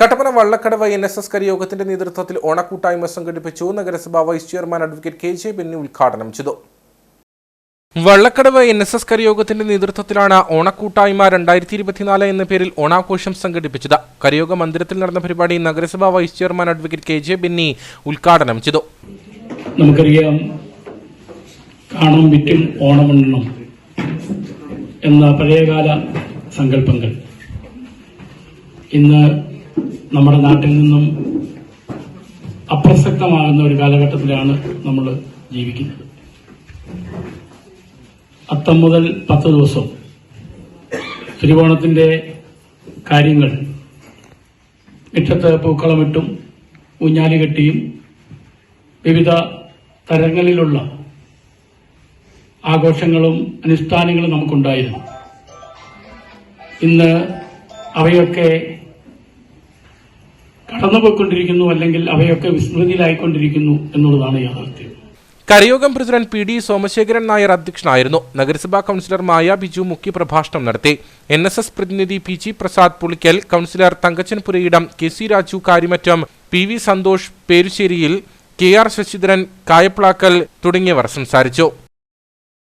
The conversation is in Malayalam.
Kattappana Vallakkadavu N S S കരിയോഗത്തിന്റെ നേതൃത്വത്തിൽ ഓണക്കൂട്ടായ്മ സംഘടിപ്പിച്ചു. നഗരസഭാ vice chairman advocate K J Benny ഉദ്ഘാടനം ചെയ്തു. വള്ളക്കടവ് എൻ എസ് എസ് കരിയോഗത്തിന്റെ നേതൃത്വത്തിലാണ് ഓണക്കൂട്ടായ്മ രണ്ടായിരത്തി ഇരുപത്തിനാല് എന്ന പേരിൽ ഓണാഘോഷം സംഘടിപ്പിച്ചത്. കരിയോഗ മന്ദിരത്തിൽ നടന്ന പരിപാടി നഗരസഭാ vice chairman advocate K J Benny ഉദ്ഘാടനം ചെയ്തു. നമുക്കറിയാം കാണും എന്ന പഴയകാല സങ്കല്പങ്ങൾ. ഇന്ന് നമ്മുടെ നാട്ടിൽ നിന്നും അപ്രസക്തമാകുന്ന ഒരു കാലഘട്ടത്തിലാണ് നമ്മൾ ജീവിക്കുന്നത്. അത്തം മുതൽ പത്ത് ദിവസം തിരുവോണത്തിന്റെ കാര്യങ്ങൾ മുറ്റത്ത് പൂക്കളമിട്ടും ഊഞ്ഞാലി കെട്ടിയും വിവിധ തരങ്ങളിലുള്ള ആഘോഷങ്ങളും അനുഷ്ഠാനങ്ങളും നമുക്കുണ്ടായിരുന്നു. ഇന്ന് അവയൊക്കെ കടന്നുപോയിക്കൊണ്ടിരിക്കുന്നു അല്ലെങ്കിൽ അവയൊക്കെ വിസ്മൃതിയിലായിക്കൊണ്ടിരിക്കുന്നു എന്നുള്ളതാണ് യാഥാർത്ഥ്യം. കരയോഗം president P D Somasekharan Nair അധ്യക്ഷനായിരുന്നു. നഗരസഭാ കൗൺസിലർ മായ ബിജു മുഖ്യപ്രഭാഷണം നടത്തി. എൻ എസ് എസ് പ്രതിനിധി P G Prasad Pulikkal councillor Thankachan Purayidam K C Raju Karimattam P V Santhosh പേരുശ്ശേരിയിൽ K R Sasidharan Kayaplackal തുടങ്ങിയവർ സംസാരിച്ചു.